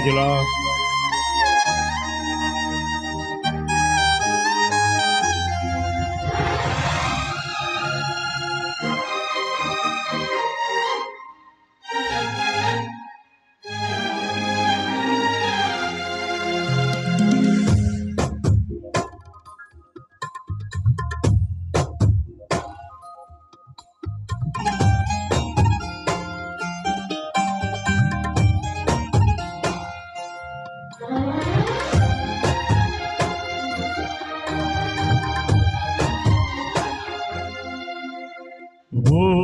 Angela.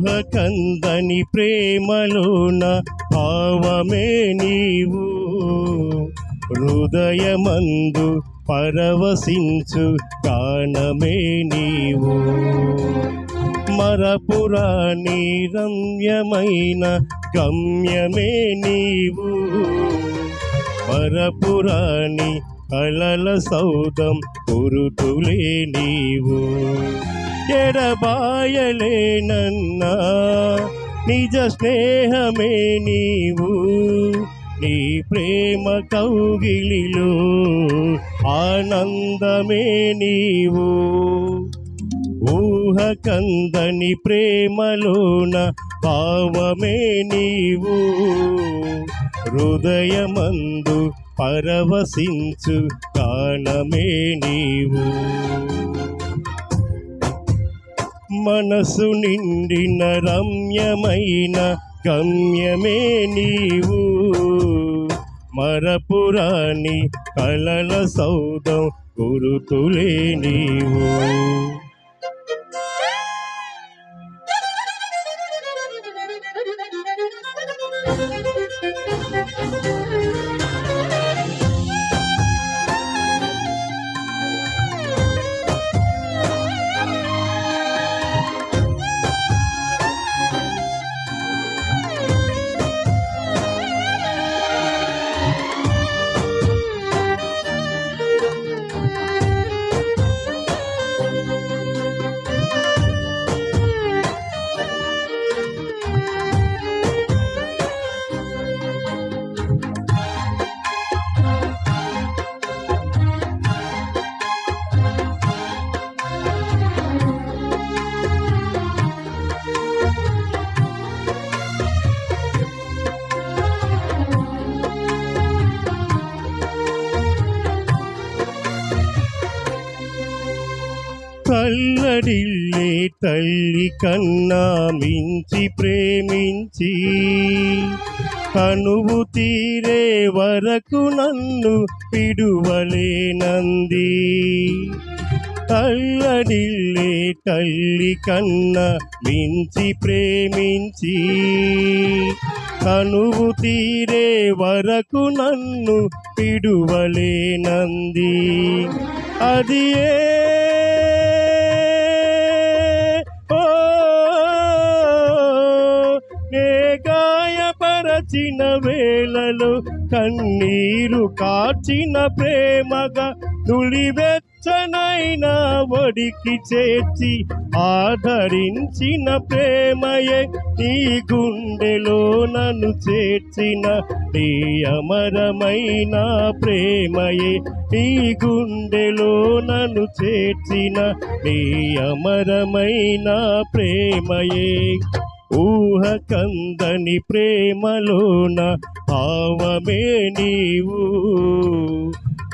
ఊహ కందని ప్రేమలోన భావమే నీవు. హృదయమందు పరవశించు గానమే నీవు. మరపురాని రమ్యమైన గమ్యమే నీవు. మరపురాని కలల సౌదం గురుతులే నీవు. ఎడబాయలేనన్నా నిజ స్నేహమే నీవు నీ ప్రేమ కౌగిలిలో ఆనందమే నీవు ఊహ కందని ప్రేమలోన భావమే నీవు హృదయమందు పరవశించు గానమే నీవు మనసు నిండిన రమ్యమైన గమ్యమే నీవు. మరపురాని కలల సౌదం గురుతులే నీవు. కల్లడిల్లే తల్లి కన్నా మించి ప్రేమించి. కనువు తీరే వరకు నన్ను పిడువలేనంది తల్లడిల్లే తల్లి కన్నా మించి ప్రేమించి. కనువు తీరే వరకు నన్ను పిడువలేనంది అది ఏ గాయపరచిన వేళలో కన్నీరు కాచిన ప్రేమగా నులివెచ్చనైన ఒడికి చేర్చి ఆదరించిన ప్రేమయే నీ గుండెలో నన్ను చేర్చిన నీ అమరమైన ప్రేమయే నీ గుండెలో నన్ను చేర్చిన నీ అమరమైన ప్రేమయే. ఊహ కందని ప్రేమలోన భావమే నీవు.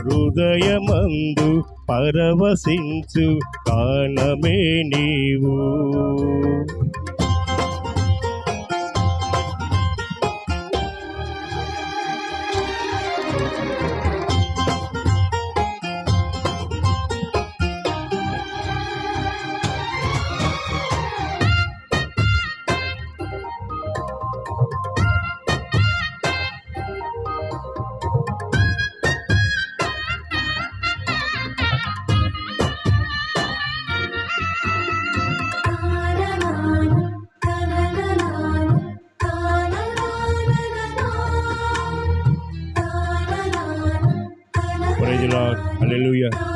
హృదయమందు పరవశించు కాలమే నీవు. Lord. Hallelujah.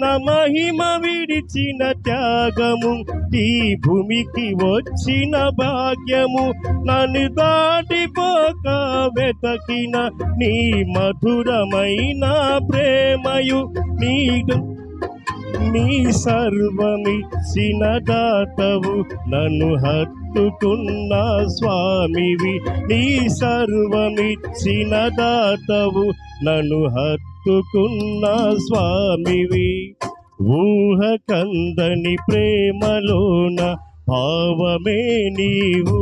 తన మహిమ విడిచిన త్యాగము ఈ భూమికి వచ్చిన భాగ్యము నన్ను దాటిపోక వెతకిన నీ మధురమైన ప్రేమయు నీ నీ సర్వమిచ్చిన దాతవు నన్ను హత్తుకున్న స్వామివి నీ సర్వమిచ్చిన దాతవు నన్ను హత్తు హత్తుకున్న స్వామివి ఊహ కందని ప్రేమలోన భావమే నీవు.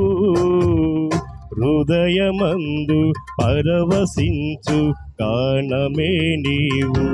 హృదయమందు పరవశించు కానమే నీవు.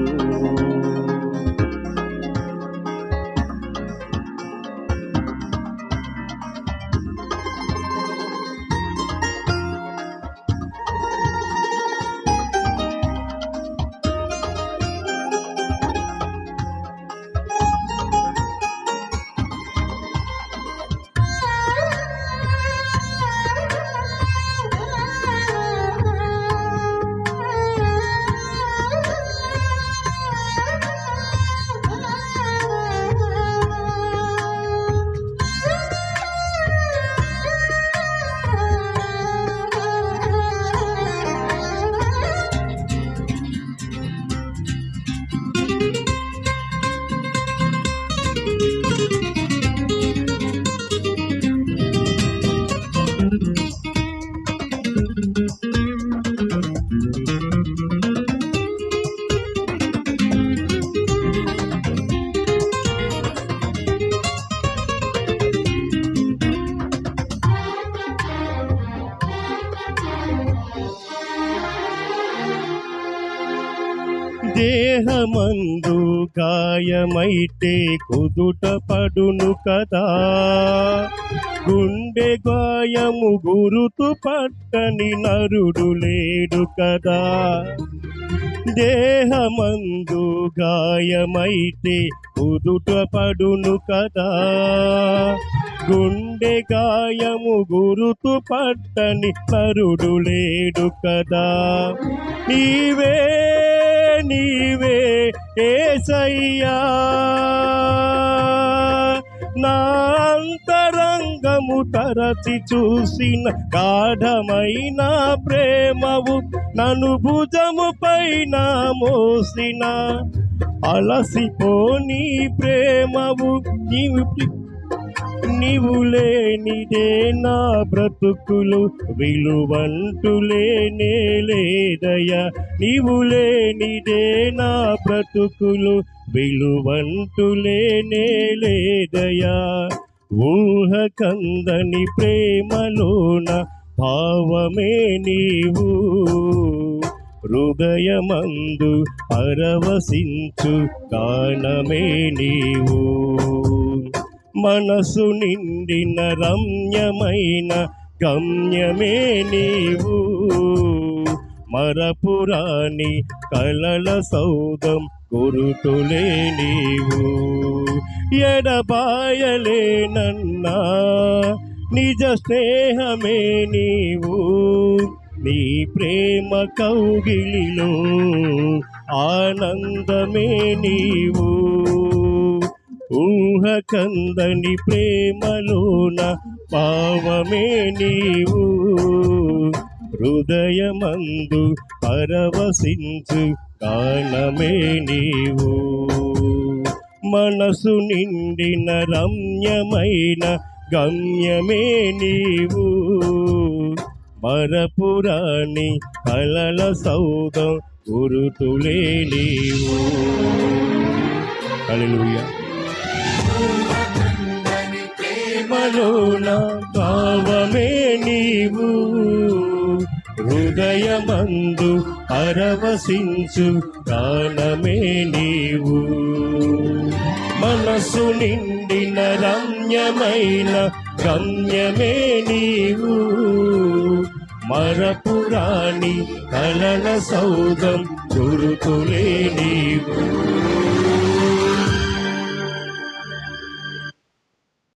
మందు గాయమైతే కుదుట పడును కదా. గుండె గాయము గురుతు పట్టని నరుడు లేడు కదా. దేహమందు గాయమైతే కుదుట పడును కదా. గుండె గాయము గురుతు పట్టని నరుడు లేడు కదా. నీవే నీవే ఏసయ్యా. నా అంతరంగము తరచి చూసిన గాఢమైన ప్రేమవు నన్ను భుజము పైన మోసిన. అలసిపోని ప్రేమవు నీవు నీవు లేనిదే నా బ్రతుకులు విలువంటు లేనే లేదయ్యా. నీవు లేనిదే నా బ్రతుకులు విలువంటు లేనే లేదయ్యా. ఊహ కందని ప్రేమలోన భావమే నీవు. హృదయమందు పరవశించు కానమే నీవు. మనసు నిండిన రమ్యమైన గమ్యమే నీవు. మరపురాణి కలల సౌదం గురుతులే నీవు. ఎడబాయలే నన్నా నిజ స్నేహమే నీవు. నీ ప్రేమ కౌగిలిలో ఆనందమే నీవు. ఊహ కందని ప్రేమలోన పావమే నీవు. హృదయమందు పరవశించు కానమే నీవు. మనసు నిండిన రమ్యమైన గమ్యమే నీవు. మరపురాణి కలల సౌదం గురుతులే నీవు. హల్లెలూయా ప్రేమలోన భావమే నీవు. హృదయమందు అరవసించు ప్రాణమే నీవు. మనసు నిండిన రమ్యమైన గమ్యమే నీవు. మరపురాణి కలల సౌదం గురుతులే నీవు.